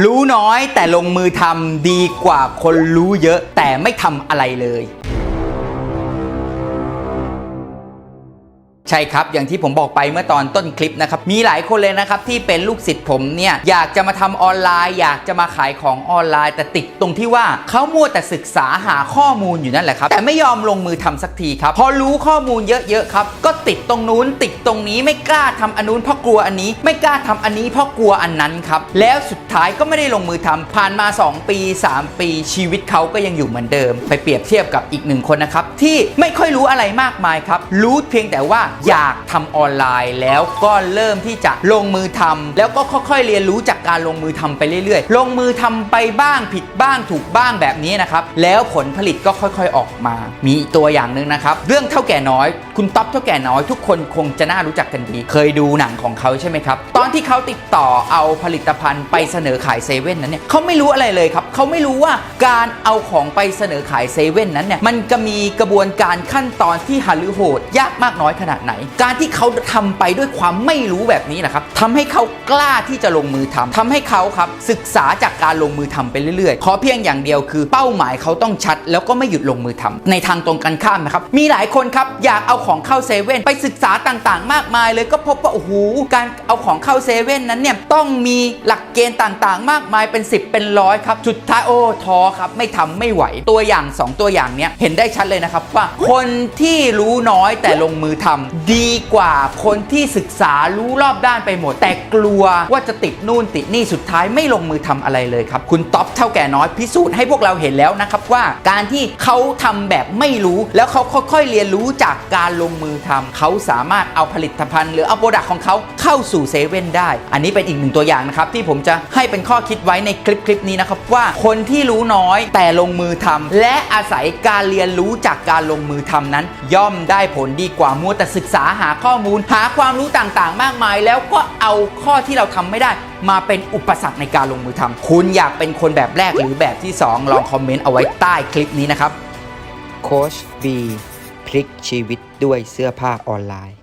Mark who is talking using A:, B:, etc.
A: รู้น้อยแต่ลงมือทำดีกว่าคนรู้เยอะแต่ไม่ทำอะไรเลย ใช่ครับ อย่างที่ผมบอกไปเมื่อตอนต้นคลิปนะครับ มีหลายคนเลยนะครับที่เป็นลูกศิษย์ผมเนี่ยอยากจะมาทำออนไลน์ อยากจะมาขายของออนไลน์ แต่ติดตรงที่ว่าเขามัวแต่ศึกษาหาข้อมูลอยู่นั่นแหละครับ แต่ไม่ยอมลงมือทำสักทีครับ พอรู้ข้อมูลเยอะๆครับ ก็ติดตรงนู้นติดตรงนี้ไม่กล้าทำอันนู้นเพราะกลัวอันนี้ ไม่กล้าทำอันนี้เพราะกลัวอันนั้นครับ แล้วสุดท้ายก็ไม่ได้ลงมือทำผ่านมา 2 ปี 3 ปี ชีวิตเขาก็ยังอยู่เหมือนเดิม ไปเปรียบเทียบกับอีกหนึ่งคนนะครับที่ไม่ค่อยรู้อะไรมากมายครับรู้เพียงแต่ว่าอยากทำออนไลน์แล้วก็เริ่มที่จะลงมือทำแล้วก็ค่อยๆเรียนรู้จากการลงมือทำไปเรื่อยๆ ลงมือทำไปบ้างผิดบ้างถูกบ้างแบบนี้นะครับแล้วผลผลิตก็ค่อยๆออกมา มีตัวอย่างหนึ่งนะครับเรื่องเท่าแก่น้อย คุณต๊อบเท่าแก่น้อยทุกคนคงจะน่ารู้จักกันดี เคยดูหนังของเขาใช่ไหมครับตอนที่เขาติดต่อเอาผลิตภัณฑ์ไปเสนอขายเซเว่นนั้นเนี่ยเขาไม่รู้อะไรเลยครับเขาไม่รู้ว่าการเอาของไปเสนอขายเซเว่นนั้นเนี่ยมันจะมีกระบวนการขั้นตอนที่หันหรือโหดยากมากน้อยขนาดไหน การที่เขาทำไปด้วยความไม่รู้แบบนี้นะครับทำให้เขากล้าที่จะลงมือทำทำให้เขาครับศึกษาจากการลงมือทำไปเรื่อยๆ ขอเพียงอย่างเดียวคือ เป้าหมายเขาต้องชัด แล้วก็ไม่หยุดลงมือทำในทางตรงกันข้ามนะครับมีหลายคนครับอยากเอาของเข้าเซเว่นไปศึกษาต่างๆ มากมายเลยก็พบว่าโอ้โหการเอาของเข้าเซเว่นนั้นเนี่ยต้องมีหลักเกณฑ์ต่างๆ มากมายเป็น 10 เป็นร้อยครับสุดท้ายโอ้ท้อครับไม่ทำไม่ไหวตัวอย่าง 2 ตัวอย่างเนี้ยเห็นได้ชัดเลยนะครับว่าคนที่รู้น้อยแต่ลงมือทำดีกว่าคนที่ศึกษารู้รอบด้านไปหมด แต่กลัวว่าจะติดนู่นติดนี่สุดท้ายไม่ลงมือทำอะไรเลยครับ คุณท็อปเท่าแก่น้อยพิสูจน์ให้พวกเราเห็นแล้วนะครับว่าการที่เขาทำแบบไม่รู้แล้วเขาค่อยๆเรียนรู้จากการลงมือทำเขาสามารถเอาผลิตภัณฑ์ หรือเอาโปรดักต์ของเขาเข้าสู่เซเว่นได้ อันนี้เป็นอีกหนึ่งตัวอย่างนะครับที่ผมจะให้เป็นข้อคิดไว้ในคลิปคลิปนี้นะครับว่าคนที่รู้น้อยแต่ลงมือทำและอาศัยการเรียนรู้จากการลงมือทำนั้น ย่อมได้ผลดีกว่ามัวแต่ศึกษาหาข้อมูล หาความรู้ต่างๆ มากมาย แล้วก็เอาข้อที่เราทำไม่ได้ มาเป็นอุปสรรคในการลงมือทำคุณอยากเป็นคนแบบแรกหรือแบบที่ 2 ลองคอมเมนต์เอาไว้ใต้คลิปนี้นะครับโค้ชบีพลิกชีวิตด้วยเสื้อผ้าออนไลน์